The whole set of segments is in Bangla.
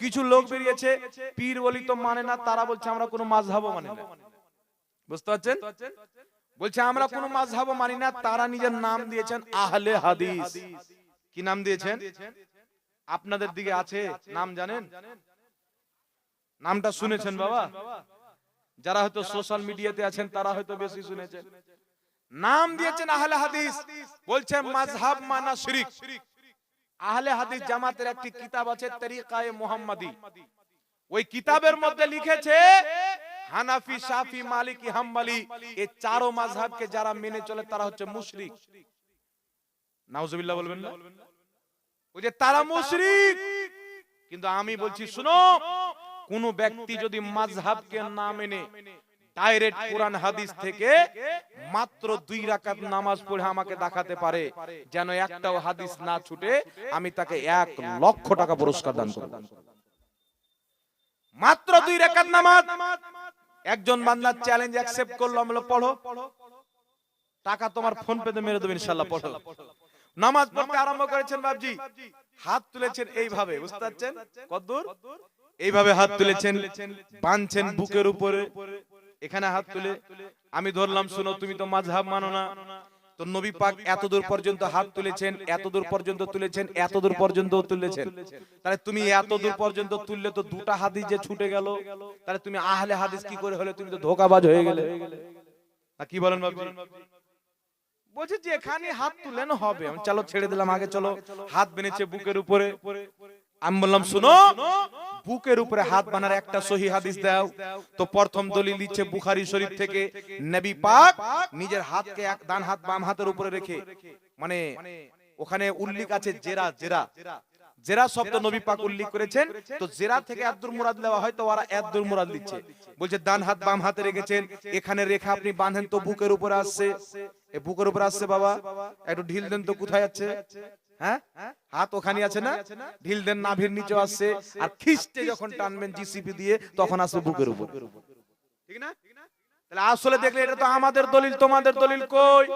কিছু লোক বেরিয়েছে, পীর বলি তো মানে না, তারা বলছে, আমরা কোনো মাঝহাবও মানি না। বুঝতে পারছেন? বলছে, আমরা কোনো মাঝহাবও মানি না, তারা নিজের নাম দিয়েছেন আহলে হাদিস। কি নাম দিয়েছেন? আপনাদের দিকে আছে নাম জানেন? নামটা শুনেছেন বাবা? যারা হয়তো সোশ্যাল মিডিয়াতে আছেন, তারা হয়তো বেশি শুনেছেন। নাম দিয়েছেন আহলে হাদিস। বলছে, মাযহাব মানা শিরিক। আহলে হাদিস জামাতের একটি কিতাব আছে তরিকায়ে মুহাম্মাদি। ওই কিতাবের মধ্যে লিখেছে হানাফি শাফি মালিকি হাম্বলি। এই চারো মাযহাবকে যারা মেনে চলে তারা হচ্ছে মুশরিক। নাউজুবিল্লাহ বলবেন না? ওই যে তারা মুশরিক। কিন্তু আমি বলছি শুনো কোন ব্যক্তি যদি মাযহাবকে না মেনে ডাইরেক্ট কোরআন হাদিস থেকে মাত্র দুই রাকাত নামাজ পড়ে আমাকে দেখাতে পারে যেন একটাও হাদিস না ছুটে আমি তাকে এক লক্ষ টাকা পুরস্কার দান করব। মাত্র দুই রাকাত নামাজ। একজন বান্দার চ্যালেঞ্জ অ্যাকসেপ্ট করল আমি বললাম, পড়ো। টাকা তোমার ফোন পেতে মেরে দেবেন ইনশাআল্লাহ পড়ো। নামাজ পড়তে আরম্ভ করেছেন বাবজি হাত তুলেছেন এইভাবে বুঝতে পারছেন? কদ্দূর এইভাবে হাত তুলেছেন বাঁধছেন বুকের উপরে। এখানে হাত তুলে আমি ধরলাম শুনো তুমি তো মাঝহাব মানো না। তো নবী পাক এত দূর পর্যন্ত হাত তুলেছেন এত দূর পর্যন্ত তুলেছেন এত দূর পর্যন্ত তুলেছেন। তাহলে তুমি এত দূর পর্যন্ত তুললে তো দুটা হাদিস যে ছুটে গেল। তাহলে তুমি আহলে হাদিস কি করে হলে তুমি তো ধোকাবাজ হয়ে গেলে? কি বলেন বাবজি বলছে যে এখানে হাত তুলেন হবে। আমি চলো ছেড়ে দিলাম আগে চলো। হাত বেনেছে বুকের উপরে। আমি বললাম শুনো! বুকের উপরে হাত বানার একটা সহি হাদিস দাও। তো প্রথম দলিল দিচ্ছে বুখারি শরীফ থেকে, নবী পাক নিজের হাতকে এক ডান হাত বাম হাতের উপরে রেখে মানে ওখানে উল্লেখ আছে জেরা জেরা। জেরা শব্দ নবী পাক উল্লেখ করেছেন। তো জেরা থেকে আব্দুল মুরাদ দেওয়া হয়, তো ওরা আব্দুল মুরাদ দিচ্ছে। বলছে ডান হাত বাম হাতে রেখেছেন, এখানে রেখা আপনি বাঁধেন, তো বুকের উপরে আসছে। বুকের উপরে আসছে বাবা, একটু ঢিল দেন তো কোথায় যাচ্ছে হ্যাঁ? হাত ওখানে আছে না? ঢিল দেন নিচে আসছে। আর খিস্টে যখন টানবেন জিসিপি দিয়ে, তখন আসবে বুকের উপর। ঠিক না? আসলে দেখলে এটা তো আমাদের দলিল, তোমাদের দলিল কই?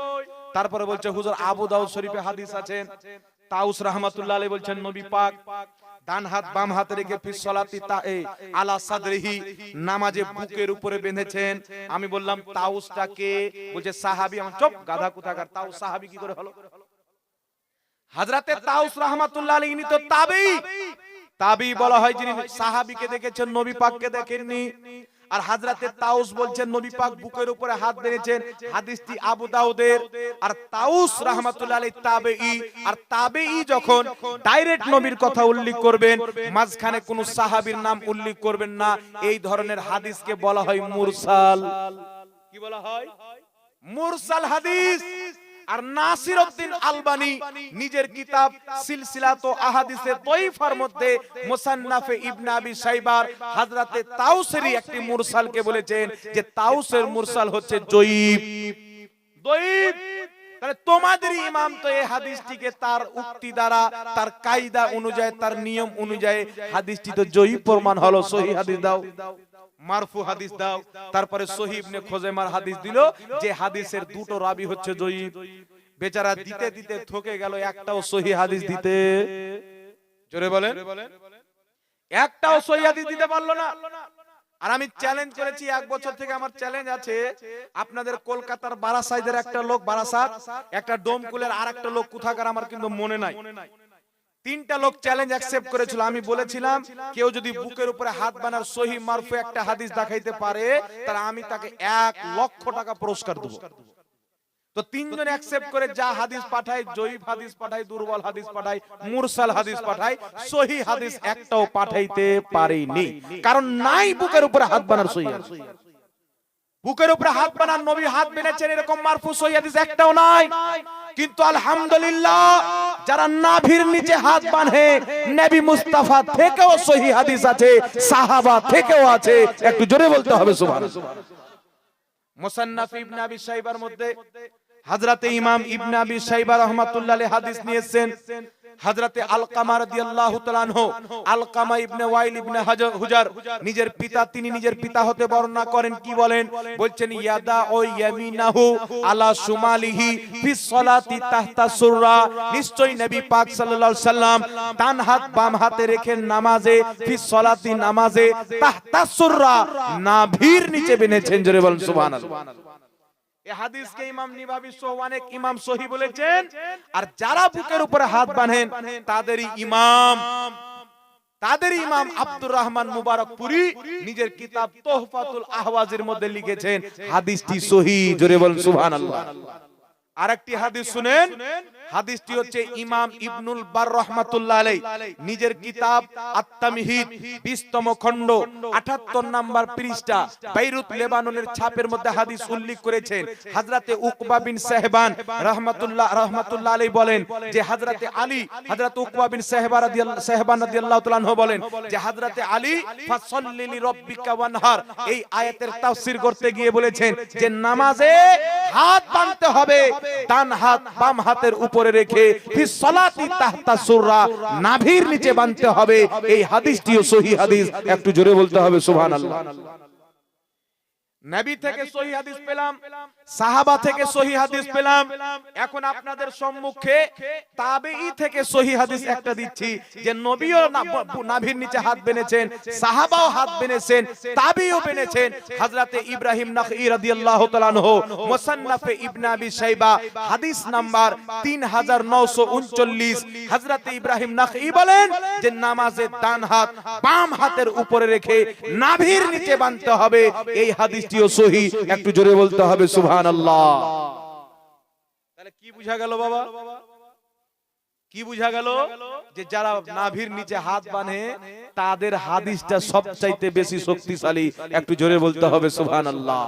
তারপরে বলছে, হুজুর আবু দাউদ শরীফে হাদিস আছেন তাউস রাহমাতুল্লাহ বলছেন, নবী পাক, ডান হাত বাম হাতে রেখে ফিস সালাতি আলা সাদরিহি নামাজে বুকের উপরে বেঁধেছেন। আমি বললাম তাউসটাকে বলছে, সাহাবী। আমার চুপ, গাধা কোথাকার? তাউস সাহাবী কি করে হলো? হাজরাতে তাউস রাহমাতুল্লাহ আলাইহি ইনি তো তাবেই তাবি বলা হয় যিনি সাহাবীকে দেখেছেন, নবী পাককে দেখেননি। আর হাজরাতে তাউস বলছেন, নবী পাক বুকের উপরে হাত বেঁধেছেন হাদিসটি আবু দাউদের। আর তাউস রাহমাতুল্লাহ আলাইহি তাবেঈ আর তাবেঈ যখন ডাইরেক্ট নবীর কথা উল্লেখ করবেন, মাঝখানে কোন সাহাবীর নাম উল্লেখ করবেন না। এই ধরনের হাদিসকে বলা হয় মুরসাল। কি বলা হয়? মুরসাল হাদিস। আর নাসির উদ্দিন আলবানি নিজের কিতাব সিলসিলাত আহাদিসে তৈফার মধ্যে মুসান্নাফে ইবনে আবি শাইবার হযরতে তাউসেরই একটি মুরসালকে বলেছেন যে তাউসের মুরসাল হচ্ছে জয়ীব। দয়ীব তাহলে তোমাদের ইমাম তো এই হাদিসটিকে তার উক্তি দ্বারা, তার কায়দা অনুযায়ী, তার নিয়ম অনুযায়ী হাদিসটি তো জয়ীব প্রমাণ হলো, সহি হাদিস দাও। মারফু হাদিস দাও তারপরে সহি ইবনে খোজেমার হাদিস দিল যে হাদিসের দুটো রাবি হচ্ছে জয়ীব। বেচারা দিতে দিতে থকে গেল একটাও সহি হাদিস দিতে। জোরে বলেন? একটাও সহি হাদিস দিতে পারল না। আর আমি চ্যালেঞ্জ করেছি এক বছর থেকে আমার চ্যালেঞ্জ আছে। আপনাদের কলকাতার বারাসাইদের একটা লোক বারাসাত একটা ডোমকুলের আর একটা লোক কোথাকার আমার কিন্তু মনে নাই। তিনটা লোক চ্যালেঞ্জ অ্যাকসেপ্ট করেছিল। আমি বলেছিলাম, কেউ যদি বুকের উপরে হাত বানার সহি মারফু একটা হাদিস দেখাইতে পারে, তাহলে আমি তাকে এক লক্ষ টাকা পুরস্কার দেবো। তো তিনজন অ্যাকসেপ্ট করে যা হাদিস পাঠায়, জয়ীফ হাদিস পাঠায়, দুর্বল হাদিস পাঠায়, মুরসাল হাদিস পাঠায়, সহি হাদিস একটাও পাঠাইতে পারেনি। কারণ নাই বুকের উপরে হাত বানার সহি বুকের উপরে হাত বানার নবী হাত বেনেছেন এরকম মারফু সহি হাদিস একটাও নাই। কিন্তু আলহামদুলিল্লাহ, যারা নাভির নিচে হাত বাঁধে, নবী মুস্তাফা থেকেও সহি হাদিস আছে, সাহাবা থেকেও আছে। একটু জোরে বলতে হবে, সুবহানাল্লাহ। মুসান্নাফ ইবনে আবি শাইবার মধ্যে হযরতে ইমাম ইবনে আবি শাইবা রাহমাতুল্লাহ আলাইহি হাদিস নিয়েছেন। ইবনে ওয়াইল ইবনে হুজার, নিজের পিতা, তিনি নিজের পিতা হতে বর্ণনা করেন, কি বলেন? বলছেন, ইয়াদা ও ইয়ামিনাহু আলা সুমালিহি ফিস সালাতি তাহতা সুররা। নিশ্চয়ই নবী পাক সাল্লাল্লাহু সাল্লাম ডান হাত বাম হাতে রেখে নামাজে, ফিস সালাতি নামাজে তাহতা সুররা নাভির নিচে বেঁধেছেন, জোরে বলেন সুবহানাল্লাহ। এই হাদিসকে ইমাম নিবাবি সহ অনেক ইমাম সহি বলেছেন। আর যারা বুকের উপরে হাত বাঁধেন তাদেরই ইমাম। তাদের ইমাম আব্দুর রহমান মুবারকপুরি নিজের কিতাব তোহফাতুল আহওয়াজের মধ্যে লিখেছেন হাদিসটি সহি জোরে বলেন সুবহানাল্লাহ। আরেকটি হাদিস শুনেন। হাদিসটি হচ্ছে ইমাম ইবনুল বার রহমাতুল্লাহ আলাই নিজের কিতাব আত্মামিহিদ 20 তম খণ্ড 78 নাম্বার পৃষ্ঠা। বেইরুত লেবাননের ছাপের মধ্যে হাদিস উল্লেখ করেছেন। হযরতে উকবা বিন সাহবান রহমাতুল্লাহ রহমাতুল্লাহ আলাই বলেন যে হযরতে আলী হযরত উকবা বিন সাহবা রাদিয়াল্লাহু সাহবান রাদিয়াল্লাহু তাআলা আনহু বলেন যে হযরতে আলী ফাসাল্লি লিরাব্বিকা ওয়ানহার। এই আয়াতের তাফসীর করতে গিয়ে বলেছেন যে নামাজে হাত বাঁধতে হবে ডান হাত বাম হাতের উপরে রেখে ফি সালাতি তাহতা সুররা নাভির নিচে বাঁধতে হবে। এই হাদিসটিও সহি হাদিস। একটু জোরে বলতে হবে, সুবহানাল্লাহ। নবী থেকে সহি হাদিস পেলাম সাহাবা থেকে সহি হাদিস পেলাম। এখন আপনাদের সম্মুখে তাবেঈ থেকে সহি হাদিস একটা দিচ্ছি যে নবীও নাভির নিচে হাত বেনেছেন সাহাবাও হাত বেনেছেন তাবেঈও বেনেছেন। হযরতে ইব্রাহিম নাখঈ রাদিয়াল্লাহু তাআলা আনহু মুসান্নাফে ইবনে আবি শাইবা হাদিস নাম্বার 3939 হযরতে ইব্রাহিম নাখঈ বলেন যে নামাজে ডান হাত বাম হাতের উপরে রেখে নাভির নিচে বাঁধতে হবে। এই হাদিসটিও সহি, একটু জোরে বলতে হবে, সুবহানাল্লাহ। তাহলে কি বুঝা গেল বাবা? কি বুঝা গেল? যে যারা নাভির নিচে হাত বাঁধে, তাদের হাদিসটা সবচাইতে বেশি শক্তিশালী। একটু জোরে বলতে হবে, সুবহানাল্লাহ।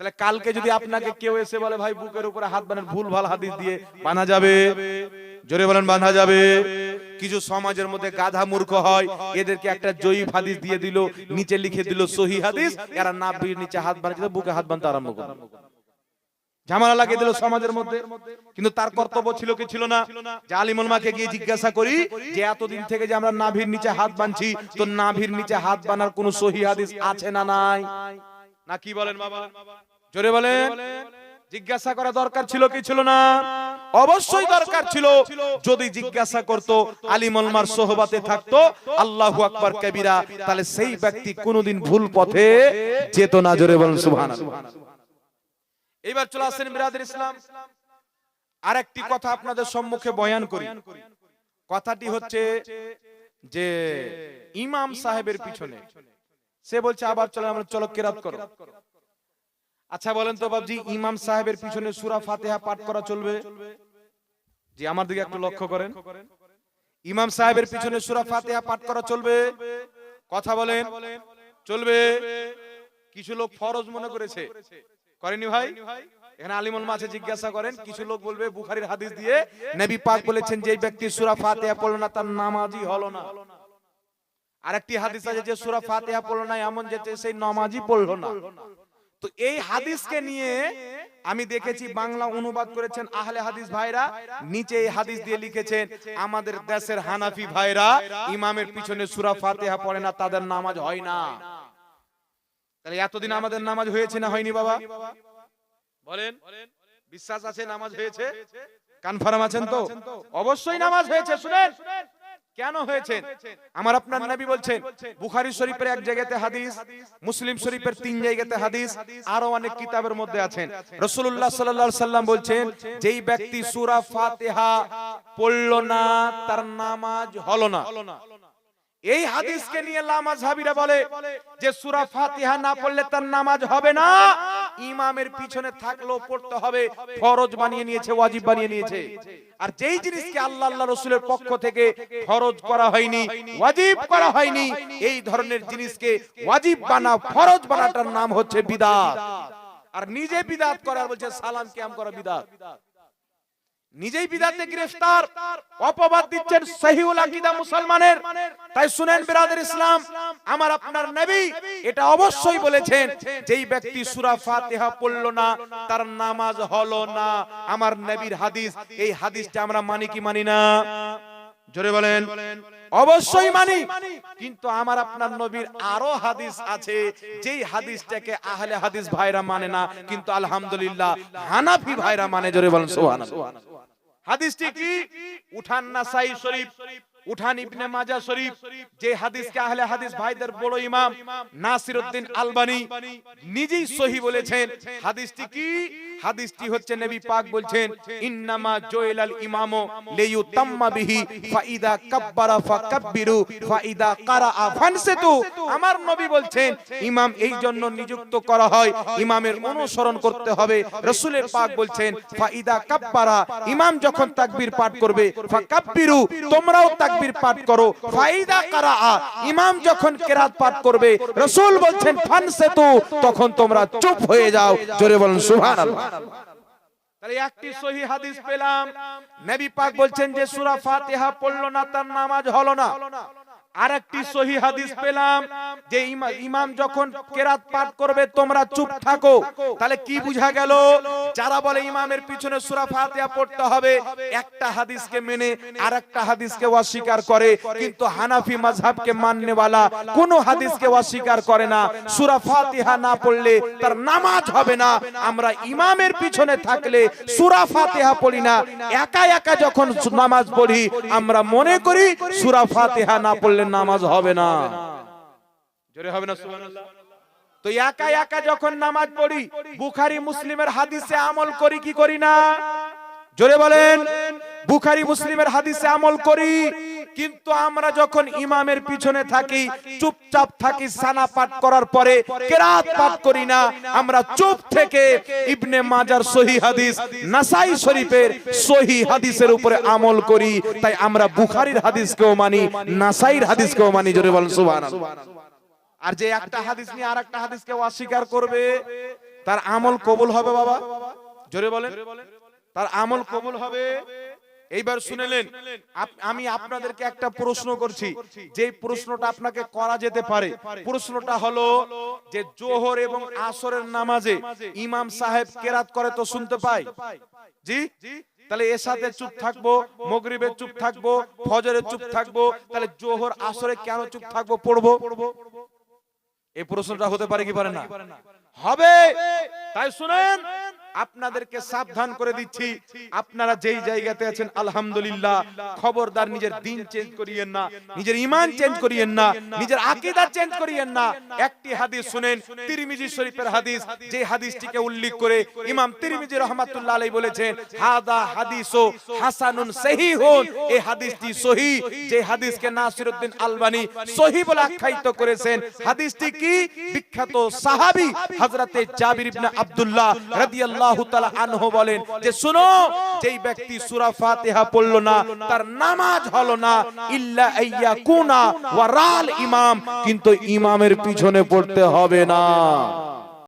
তাহলে কালকে যদি আপনাকে কেউ এসে বলে, ভাই, বুকের উপরে হাত বাঁধেন, ভুল, ভালো হাদিস দিয়ে বাঁধা যাবে। জোরে বলেন, বাঁধা যাবে। কিছু সমাজের মধ্যে গাধা মূর্খ হয়, এদেরকে একটা জয়ীফ হাদিস দিয়ে দিল, নিচে লিখে দিল সহি হাদিস, এরা নাভির নিচে হাত বাঁধতে বুকে হাত বাঁধতে আরম্ভ করে। ঝামেলা লাগিয়ে দিল সমাজের মধ্যে। কিন্তু তার কর্তব্য ছিল কি ছিল না? যে আলিমুল মাকে গিয়ে জিজ্ঞাসা করি, যে এতদিন থেকে যে আমরা নাভির নিচে হাত বাঁধছি তো নাভির নিচে হাত বাঁধার কোন সহি হাদিস আছে না নাই? না কি বলেন বাবা? জোরে বলেন। জিজ্ঞাসা করা দরকার ছিল কি ছিল না? অবশ্যই দরকার ছিল যদি জিজ্ঞাসা করত আলিমুলমার সোহবাতে থাকতো আল্লাহু আকবার কবিরা তাহলে সেই ব্যক্তি কোনোদিন ভুল পথে যেত না জোরে বলেন সুবহানাল্লাহ। এবার চলে আসেন বিরাদের ইসলাম। আরেকটি কথা আপনাদের সম্মুখে বয়ান করি। কথাটি হচ্ছে যে ইমাম সাহেবের পিছনে। সে বলছে আবার চলো আমরা চলো কেরাত করো। আচ্ছা বলেন তো বাবজি ইমাম সাহেবের পিছনে সুরা ফাতিহা পাঠ করা চলবে? জি আমার দিকে একটু লক্ষ্য করেন। ইমাম সাহেবের পিছনে সূরা ফাতিহা পাঠ করা চলবে? কথা বলেন। চলবে? কিছু লোক ফরজ মনে করেছে। করেনি ভাই? এখানে আলিমুল মাঝে জিজ্ঞাসা করেন কিছু লোক বলবে বুখারীর হাদিস দিয়ে নবী পাক বলেছেন যে ব্যক্তি সুরা ফাতিহা পড়ল না তার নামাজই হলো না। আরেকটি হাদিস আছে যে সূরা ফাতিহা পড়ল না এমন যে সেই নামাজই পড়ল না। তো এই হাদিসকে নিয়ে আমি দেখেছি বাংলা অনুবাদ করেছেন আহলে হাদিস ভাইরা। নিচে এই হাদিস দিয়ে লিখেছেন আমাদের দেশের হানাফি ভাইরা ইমামের পিছনে সূরা ফাতিহা পড়ে না তাদের নামাজ হয় না। তাহলে এতদিন আমাদের নামাজ হয়েছে না হয়নি বাবা? বলেন বিশ্বাস আছে নামাজ হয়েছে? কনফার্ম আছেন তো? অবশ্যই নামাজ হয়েছে শুনেন। কেন হয়েছে? আমার আপনার নবী বলছেন বুখারী শরীফের এক জায়গাতে হাদিস মুসলিম শরীফের তিন জায়গাতে হাদিস আরও অনেক কিতাবের মধ্যে আছেন। রাসূলুল্লাহ সাল্লাল্লাহু আলাইহি সাল্লাম বলছেন যেই ব্যক্তি সূরা ফাতিহা পড়ল না তার নামাজ হলো না। এই হাদিসকে নিয়ে লামাযহাবীরা বলে যে সূরা ফাতিহা না পড়লে তার নামাজ হবে না। ইমামের পিছনে থাকলেও পড়তে হবে, ফরজ বানিয়ে নিয়েছে, ওয়াজিব বানিয়ে নিয়েছে। আর যেই জিনিসকে আল্লাহ আল্লাহ রসুলের পক্ষ থেকে ফরজ করা হয়নি, ওয়াজিব করা হয়নি, এই ধরনের জিনিসকে ওয়াজিব বানা, ফরজ বানাটার নাম হচ্ছে বিদাত। আর নিজে বিদাত করার বলছে সালাম কিয়াম করা বিদাত। নিজেই বিদাতে গ্রেফতার, অপবাদ দিচ্ছেন সহিউল মুসলমানের। তাই শুনেন বিরাদের ইসলাম, আমার আপনার নবী এটা অবশ্যই বলেছেন যেই ব্যক্তি সূরা ফাতিহা পড়ল না, তার নামাজ হলো না। আমার নবীর হাদিস, এই হাদিসটা আমরা মানি কি মানি না? জোরে বলেন। অবশ্যই মানি। কিন্তু আমার আপনার নবীর আরও হাদিস আছে যেই হাদিসটাকে আহলে হাদিস ভাইরা মানে না কিন্তু আলহামদুলিল্লাহ হানাফি ভাইরা মানে জোরে বলেন সুবহানাল্লাহ। হাদিসটি কি? উঠান নাসাই শরীফ উঠান ইবনে মাজা শরীফ যে হাদিসকে আহলে হাদিস ভাইদের বড় ইমাম নাসিরউদ্দিন আলবানী নিজেই সহি বলেছেন। হাদিসটি কি? হাদিসটি হচ্ছে নবী পাক বলছেন ইন্নামা জয়লাল ইমামু লিয়ুতাম্মা বিহি ফাইদা কাব্বারা ফাকাব্বিরু ফাইদা কারাআ ফানসিতু। আমার নবী বলছেন ইমাম এই জন্য নিযুক্ত করা হয় ইমামের অনুসরণ করতে হবে। রাসূলের পাক বলছেন ফাইদা কাব্বারা ইমাম যখন তাকবীর পাঠ করবে ফাকাব্বিরু তোমরাও তাকবীর পাঠ করো ফাইদা কারাআ। ইমাম যখন কেরাত পাঠ করবে রাসূল বলছেন ফানসিতু। তখন তোমরা চুপ হয়ে যাও। জোরে বলুন সুবহানাল্লাহ তাহলে একটি সহি হাদিস পেলাম। নবী পাক বলছেন যে সূরা ফাতিহা পড়ল না, তার নামাজ হলো না। আরেকটি সহি হাদিস পেলাম যে ইমাম যখন কেরাত পাঠ করবে তোমরা চুপ থাকো। তাহলে কি বুঝা গেল? যারা বলে ইমামের পিছনে সূরা ফাতিহা পড়তে হবে একটা হাদিসকে মেনে আরেকটা হাদিসকে অস্বীকার করে কিন্তু হানাফি মাযহাবকে মাননেওয়ালা কোন হাদিসকে অস্বীকার করে না সূরা ফাতিহা না পড়লে তার নামাজ হবে না। আমরা ইমামের পিছনে থাকলে সূরা ফাতিহা পড়ি না। একা একা যখন নামাজ পড়ি আমরা মনে করি সূরা ফাতিহা না পড়লে নামাজ হবে না। জোরে হবে না তো একা একা যখন নামাজ পড়ি, বুখারি মুসলিমের হাদিসে আমল করি, কি করি না? জোরে বলেন, বুখারি মুসলিমের হাদিসে আমল করি কিন্তু আমরা যখন ইমামের পিছনে থাকি, চুপচাপ থাকি, সানা পাঠ করার পরে, কেরাত পাঠ করি না, আমরা চুপ থেকে ইবনে মাজার সহি হাদিস, নাসাই শরীফের সহি হাদিসের উপরে আমল করি। তাই আমরা বুখারীর হাদিসকেও মানি নাসাইর হাদিসকেও মানি, জোরে বলেন, সুবহানাল্লাহ। আর যে একটা হাদিস নিয়ে আর একটা হাদিসকে অস্বীকার করবে, তার আমল কবুল হবে বাবা? জোরে বলেন। তার আমল কবুল হবে? এইবার শুনেলেন আমি আপনাদেরকে একটা প্রশ্ন করছি। যে প্রশ্নটা আপনাকে করা যেতে পারে, প্রশ্নটা হলো যে জোহর এবং আসরের নামাজে ইমাম সাহেব কেরাত করে তো শুনতে পাই জি? তাহলে এর সাথে চুপ থাকব, মগরিবে চুপ থাকব, ফজরে চুপ থাকব, তাহলে জোহর, আসরে কেন চুপ থাকব পড়ব? এই প্রশ্নটা হতে পারে কি পারে না? হবে! তাই শুনেন! আপনাদেরকে সাবধান করে দিচ্ছি। আপনারা যেই জায়গাতে আছেন আলহামদুলিল্লাহ। খবরদার নিজের দিন চেঞ্জ করিয়েন না নিজের ইমান চেঞ্জ করিয়েন না নিজের আকীদা চেঞ্জ করিয়েন না। একটি হাদিস শুনেন তিরমিজি শরীফের হাদিস যে হাদিসটিকে উল্লেখ করে ইমাম তিরমিজি রহমাতুল্লাহ আলাইহি বলেছেন হাদা হাদিসু হাসানুন সহিহুন। এই হাদিসটি সহি যে হাদিসকে নাসিরউদ্দিন আলবানী সহি বলে আখ্যায়িত করেছেন। হাদিসটি কি? বিখ্যাত সাহাবী হযরতে জাবির ইবনে আব্দুল্লাহ রাদিয়াল্লাহু বলেন যে ব্যক্তি না, তার নামাজ হলো না, ইল্লা ইমাম, কিন্তু ইমামের পিছনে পড়তে হবে না।